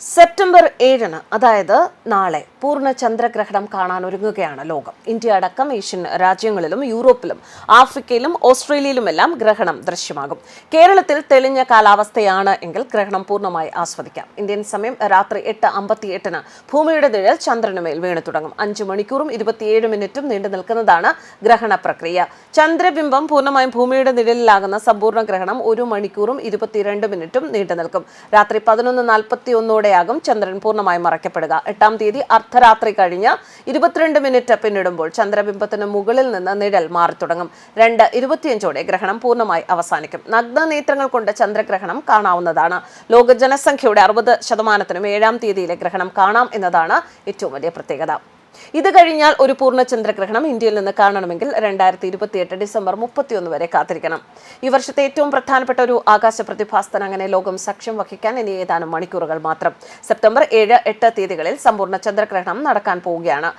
September ഏഴിന് അതായത് നാളെ പൂർണ ചന്ദ്രഗ്രഹണം കാണാൻ ഒരുങ്ങുകയാണ് ലോകം. ഇന്ത്യ അടക്കം ഏഷ്യൻ രാജ്യങ്ങളിലും യൂറോപ്പിലും ആഫ്രിക്കയിലും ഓസ്ട്രേലിയയിലുമെല്ലാം ഗ്രഹണം ദൃശ്യമാകും. കേരളത്തിൽ തെളിഞ്ഞ കാലാവസ്ഥയാണ് എങ്കിൽ ഗ്രഹണം പൂർണമായി ആസ്വദിക്കാം. ഇന്ത്യൻ സമയം രാത്രി എട്ട് അമ്പത്തി എട്ടിന് ഭൂമിയുടെ നിഴൽ ചന്ദ്രനുമേൽ വീണു തുടങ്ങും. അഞ്ച് മണിക്കൂറും ഇരുപത്തിയേഴ് മിനിറ്റും നീണ്ടു നിൽക്കുന്നതാണ് ഗ്രഹണ പ്രക്രിയ. ചന്ദ്രബിംബം പൂർണമായും ഭൂമിയുടെ നിഴലിലാകുന്ന സമ്പൂർണ ഗ്രഹണം ഒരു മണിക്കൂറും ഇരുപത്തിരണ്ട് മിനിറ്റും നീണ്ടു നിൽക്കും. രാത്രി പതിനൊന്ന് നാൽപ്പത്തി ഒന്നോടെയാകും ചന്ദ്രൻ പൂർണമായും മറയ്ക്കപ്പെടുക. എട്ടാം തീയതി അർദ്ധരാത്രി കഴിഞ്ഞ് ഇരുപത്തിരണ്ട് മിനിറ്റ് പിന്നിടുമ്പോൾ ചന്ദ്രബിംബത്തിന് മുകളിൽ നിന്ന് നിഴൽ മാറി തുടങ്ങും. രണ്ട് ഇരുപത്തിയഞ്ചോടെ ഗ്രഹണം പൂർണമായി അവസാനിക്കും. നഗ്ന നേത്രങ്ങൾ കൊണ്ട് ചന്ദ്രഗ്രഹണം കാണാവുന്നതാണ്. ലോക ജനസംഖ്യയുടെ അറുപത് ശതമാനത്തിനും ഏഴാം തീയതിയിലെ ഗ്രഹണം കാണാം എന്നതാണ് ഏറ്റവും വലിയ പ്രത്യേകത. ഇത് കഴിഞ്ഞാൽ ഒരു പൂർണ ചന്ദ്രഗ്രഹണം ഇന്ത്യയിൽ നിന്ന് കാണണമെങ്കിൽ രണ്ടായിരത്തി ഇരുപത്തിയെട്ട് ഡിസംബർ മുപ്പത്തിയൊന്ന് വരെ കാത്തിരിക്കണം. ഈ വർഷത്തെ ഏറ്റവും പ്രധാനപ്പെട്ട ഒരു ആകാശ പ്രതിഭാസത്തിന് അങ്ങനെ ലോകം സാക്ഷ്യം വഹിക്കാൻ ഇനി ഏതാനും മണിക്കൂറുകൾ മാത്രം. സെപ്റ്റംബർ ഏഴ് എട്ട് തീയതികളിൽ സമ്പൂർണ ചന്ദ്രഗ്രഹണം നടക്കാൻ പോവുകയാണ്.